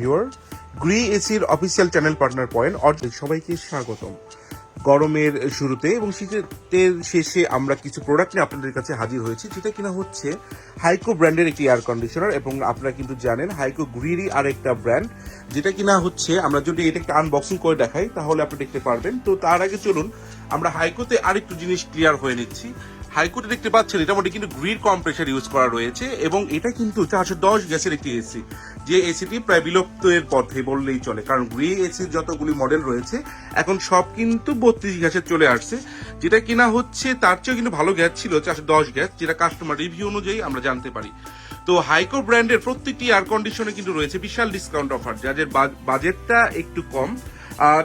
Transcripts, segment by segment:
Viewer Gree এসির official channel partner point অর্থাৎ সবাইকে স্বাগতম। গরমের শুরুতে এবং শীতের শেষে আমরা কিছু প্রোডাক্ট নিয়ে আপনাদের কাছে হাজির হয়েছি, যেটা কিনা হচ্ছে হাইকো ব্র্যান্ডের একটি এয়ার কন্ডিশনার এবং আপনারা কিন্তু জানেন হাইকো গ্রিরি আর একটা ব্র্যান্ড যেটা কিনা হচ্ছে আমরা যদি এটা একটা আনবক্সিং করে দেখাই, তাহলে আপনি দেখতে পারবেন। তো তার আগে চলুন, আমরা হাইকোতে আরেকটু জিনিস ক্লিয়ার হয়ে নিচ্ছি। হাইকোর্টে দেখতে পাচ্ছেন এটা মধ্যে কিন্তু গ্রিড কম্প্রেসার ইউজ করা রয়েছে এবং এটা কিন্তু চারশো দশ গ্যাসের একটি এসি যে এসিটি প্রায় বিলুপ্তের পথে বললেই চলে। কারণ গ্রি এসির যতগুলি মডেল রয়েছে, এখন সব কিন্তু বত্রিশ গ্যাসের চলে আসছে, যেটা কিনা হচ্ছে তার চেয়েও কিন্তু ভালো গ্যাস ছিল চারশো দশ গ্যাস, যেটা কাস্টমার রিভিউ অনুযায়ী আমরা জানতে পারি। তো হাইকো ব্র্যান্ডের প্রত্যেকটি এয়ার কন্ডিশনে কিন্তু রয়েছে বিশাল ডিসকাউন্ট অফার যাদের বাজেটটা একটু কম।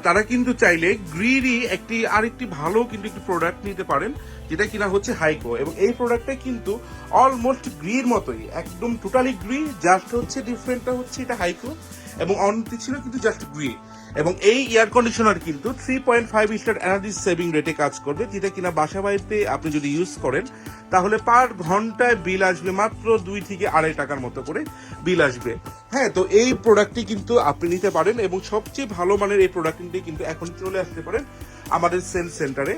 তারা কিন্তু চাইলে গ্রিরি একটি, আরেকটি ভালো কিন্তু একটি প্রোডাক্ট নিতে পারেন, যেটা কিনা হচ্ছে হাইকো এবং এই প্রোডাক্টটা কিন্তু অলমোস্ট গ্রির মতোই, একদম টোটালি গ্রি জাস্ট হচ্ছে ডিফারেন্টটা হচ্ছে এটা হাইকো এবং অন্যটি ছিল কিন্তু জাস্ট গ্রি এবং এই এয়ার কন্ডিশনার কিন্তু three point five star energy saving রেটে কাজ করবে, যেটা কিনা বাসা বাড়িতে আপনি যদি ইউজ করেন, তাহলে পার ঘন্টায় বিল আসবে মাত্র দুই থেকে আড়াই টাকার মতো করে বিল আসবে। হ্যাঁ তো এই প্রোডাক্টটি কিন্তু আপনি নিতে পারেন এবং সবচেয়ে ভালো মানের এই প্রোডাক্টটি কিন্তু এখন চলে আসতে পারেন আমাদের সেল সেন্টারে।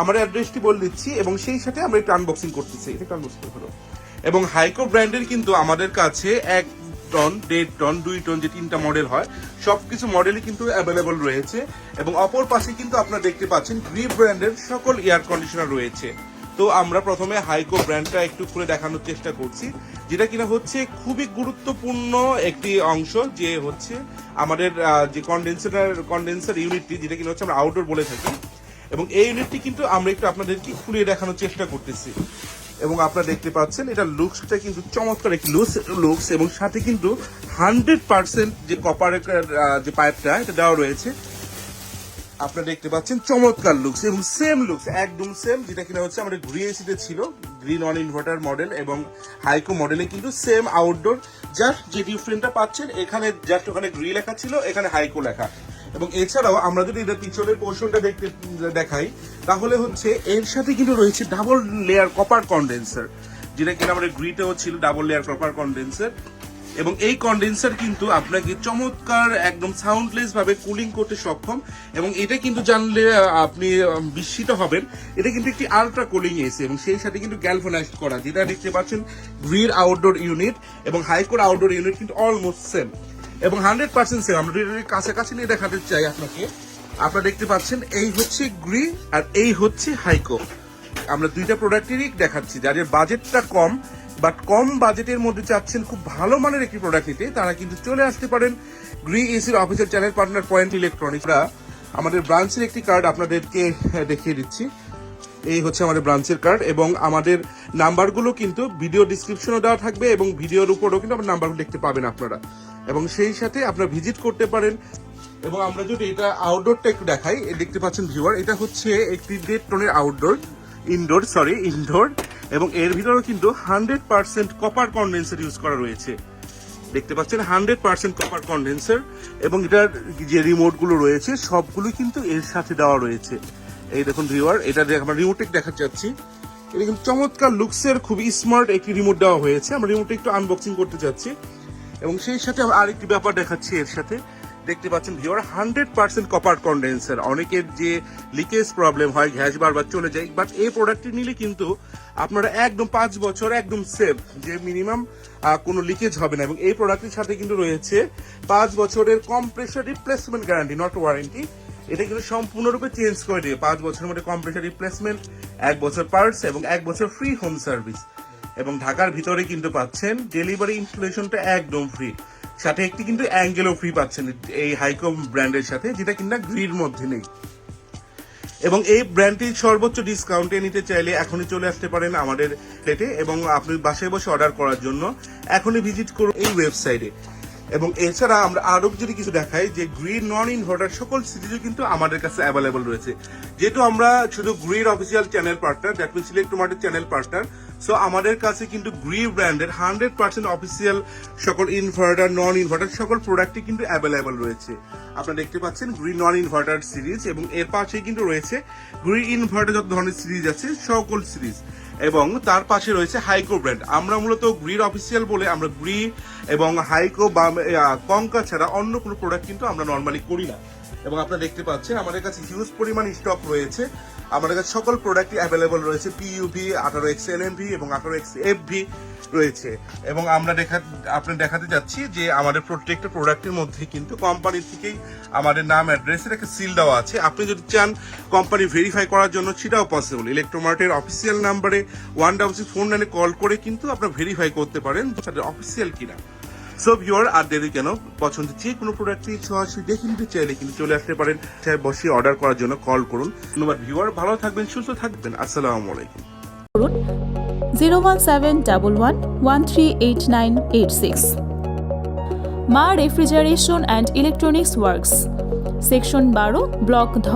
আমার অ্যাড্রেসটি বলে দিচ্ছি এবং সেই সাথে আমরা একটু আনবক্সিং করতেছি। এটা আনবক্সিং করে। ফেলো। এবং হাইকো ব্র্যান্ডের কিন্তু আমাদের কাছে এক টন দেড় টন দুই টন যে তিনটা মডেল হয়, সবকিছু মডেলই কিন্তু অ্যাভেলেবল রয়েছে। এবং অপর পাশে কিন্তু আপনারা দেখতে পাচ্ছেন গ্রি ব্র্যান্ডের সকল এয়ার কন্ডিশনার রয়েছে। তো আমরা প্রথমে হাইকো ব্র্যান্ডটা একটু খুলে দেখানোর চেষ্টা করছি, যেটা কিনা হচ্ছে খুবই গুরুত্বপূর্ণ একটি অংশ, যে হচ্ছে আমাদের যে কন্ডেন্সার কন্ডেন্সার ইউনিটটি যেটা কিনা হচ্ছে আমরা আউটডোর বলে থাকি। এবং এই ইউনিটটি কিন্তু আমরা একটু আপনাদেরকে খুলিয়ে দেখানোর চেষ্টা করতেছি। এবং আপনারা দেখতে পাচ্ছেন, এটা লুকসটা কিন্তু চমৎকার একটি লুকস লুকস এবং সাথে কিন্তু হান্ড্রেড পার্সেন্ট যে কপারের যে পাইপটা এটা দেওয়া রয়েছে। আপনারা দেখতে পাচ্ছেন চমৎকার লুকস এবং সেম লুকস একদম সেম যেটা কিনা হচ্ছে আমাদের গ্রি এসিতে ছিল গ্রিন অন ইনভার্টার মডেল এবং হাইকো মডেলে কিন্তু সেম আউটডোর জাস্ট যে ডিফারেন্টটা পাচ্ছেন, এখানে জাস্ট ওখানে গ্রি লেখা ছিল, এখানে হাইকো লেখা। এবং এছাড়াও আমরা যদি এটা পিছনের পোর্শনটা দেখতে, দেখাই, তাহলে হচ্ছে এর সাথে কিন্তু রয়েছে ডাবল লেয়ার কপার কন্ডেন্সার যেটা কিনা আমাদের গ্রিতেও ছিল ডাবল লেয়ার কপার কন্ডেন্সার এবং এই কন্ডেন্সার কিন্তু আপনাকে চমৎকার একদম সাউন্ডলেস ভাবে কুলিং করতে সক্ষম এবং এটা কিন্তু জানলে আপনি বিস্মিত হবেন। এটা কিন্তু একটি আলট্রা কুলিং এসি এবং সেই সাথে কিন্তু গ্যালভানাইজড করা। যেটা দেখতে পাচ্ছেন গ্রির আউটডোর ইউনিট এবং হাইকোর আউটডোর ইউনিট কিন্তু অলমোস্ট সেম এবং হান্ড্রেড পার্সেন্ট সেম আমরা এটাকে কাছাকাছি নিয়ে দেখাতে চাই আপনাকে। আপনারা দেখতে পাচ্ছেন, এই হচ্ছে গ্রি আর এই হচ্ছে হাইকো আমরা দুইটা প্রোডাক্টেরই দেখাচ্ছি, যাদের বাজেটটা কম বাট কম বাজেটের মধ্যে চাচ্ছেন খুব ভালো মানের একটি প্রোডাক্ট নিতে, তারা কিন্তু চলে আসতে পারেন গ্রি এসির অফিসিয়াল চ্যানেল পার্টনার পয়েন্ট ইলেকট্রনিক্সরা আমাদের ব্রাঞ্চের একটি কার্ড আপনাদেরকে দেখিয়ে দিচ্ছি। এই হচ্ছে আমাদের ব্রাঞ্চের কার্ড এবং আমাদের নাম্বারগুলো কিন্তু ভিডিও ডিসক্রিপশনও দেওয়া থাকবে এবং ভিডিওর উপরও কিন্তু আপনার নাম্বারগুলো দেখতে পাবেন আপনারা। এবং সেই সাথে আপনারা ভিজিট করতে পারেন। এবং আমরা যদি এটা আউটডোরটা একটু দেখাই দেখতে পাচ্ছেন ভিউয়ার এটা হচ্ছে একটি দেড় টনের আউটডোর ইনডোর সরি ইনডোর এবং এর ভিতরে কিন্তু hundred percent copper condenser use করা রয়েছে। দেখতে পাচ্ছেন, হান্ড্রেড পার্সেন্ট কপার কন্ডেন্সার এবং এটার যে রিমোটগুলো রয়েছে, সবগুলো কিন্তু এর সাথে দেওয়া রয়েছে। এই দেখুন ভিউয়ার এটা আমরা রিমোটে দেখা যাচ্ছি। এটা কিন্তু চমৎকার লুকসের খুবই স্মার্ট একটি রিমোট দেওয়া হয়েছে। আমরা রিমোটে একটু আনবক্সিং করতে চাচ্ছি এবং সেই সাথে আরেকটি ব্যাপার দেখাচ্ছি এর সাথে। দেখতে পাচ্ছেন ভিওর হান্ড্রেড পার্সেন্ট কপার কন্ডেন্সার অনেকের যে লিকেজ প্রবলেম হয়, গ্যাস বারবার চলে যায় বাট এই প্রোডাক্টটি নিলে কিন্তু আপনারা একদম পাঁচ বছর একদম সেফ যে মিনিমাম কোনো লিকেজ হবে না। এবং এই প্রোডাক্টের সাথে কিন্তু রয়েছে পাঁচ বছরের compressor replacement guarantee not warranty এটা কিন্তু সম্পূর্ণরূপে চেঞ্জ করে দিয়ে পাঁচ বছরের মধ্যে কম্প্রেসার রিপ্লেসমেন্ট এক বছর পার্টস এবং এক বছর ফ্রি হোম সার্ভিস এবং ঢাকার ভিতরে কিন্তু পাচ্ছেন ডেলিভারি ইনস্টলেশনটা একদম ফ্রি সাথে একটি কিন্তু অ্যাঙ্গেলও ফ্রি পাচ্ছেন এই হাইকম ব্র্যান্ডের সাথে, যেটা কিনা গ্রির মধ্যে নেই। এবং এই ব্র্যান্ডটির সর্বোচ্চ ডিসকাউন্টে নিতে চাইলে এখনই চলে আসতে পারেন আমাদের প্লেটে এবং আপনি বাসায় বসে অর্ডার করার জন্য এখনই ভিজিট করুন এই ওয়েবসাইটে এবং এছাড়া আমরা আরও যদি কিছু দেখাই যে গ্রিন নন ইনভার্টার সকল সিরিজও কিন্তু আমাদের কাছে অ্যাভেলেবল রয়েছে। যেহেতু আমরা শুধু গ্রির official channel partner that means ইলেকট্রোমার্টের channel partner so আমাদের কাছে কিন্তু গ্রি ব্র্যান্ডের হান্ড্রেড পার্সেন্ট অফিসিয়াল সকল ইনভার্টার নন ইনভার্টার সকল প্রোডাক্টই কিন্তু অ্যাভেলেবেল রয়েছে। আপনারা দেখতে পাচ্ছেন গ্রি নন ইনভার্টার সিরিজ এবং এর পাশেই কিন্তু রয়েছে গ্রি ইনভার্টার যত ধরনের সিরিজ আছে, সকল সিরিজ এবং তার পাশে রয়েছে হাইকো ব্র্যান্ড। আমরা মূলত গ্রির অফিসিয়াল বলে আমরা গ্রি এবং হাইকো বা কঙ্কা ছাড়া অন্য কোনো প্রোডাক্ট কিন্তু আমরা নর্মালি করি না। এবং আপনারা দেখতে পাচ্ছেন, আমাদের কাছে হিউজ পরিমাণ স্টক রয়েছে। আমাদের কাছে সকল প্রোডাক্টই অ্যাভেলেবল রয়েছে। পিইউভি আঠারো এক্স এলএমভি এবং আঠারো এক্স এফভি রয়েছে। এবং আমরা দেখা আপনার দেখাতে যাচ্ছি যে আমাদের প্রত্যেকটা প্রোডাক্টের মধ্যে কিন্তু কোম্পানি থেকেই আমাদের নাম অ্যাড্রেসের একটা সিল দেওয়া আছে। আপনি যদি চান কোম্পানি ভেরিফাই করার জন্য, সেটাও পসিবল ইলেকট্রোমার্টের অফিসিয়াল নাম্বারে ওয়ান ডাবল সিক্স ফোর নাইনে কল করে কিন্তু আপনার ভেরিফাই করতে পারেন তাদের অফিসিয়াল কিনা। সো ভিওর আর দেরি কেন? পছন্দের যে কোনো প্রোডাক্টই সরাসরি দেখে নিতে চাইলে কিন্তু চলে আসতে পারেন। চাই বসে অর্ডার করার জন্য কল করুন। ধন্যবাদ ভিওর ভালো থাকবেন, সুস্থ থাকবেন। আসসালামু আলাইকুম। করুন zero one seven double one one three eight nine eight six. Maa refrigeration and electronics works. Section বারো, ব্লক ধ,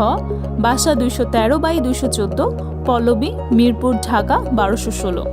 বাসা দুইশো তেরো বাই দুইশো চোদ্দ পল্লবী মিরপুর ঢাকা বারোশো ষোলো।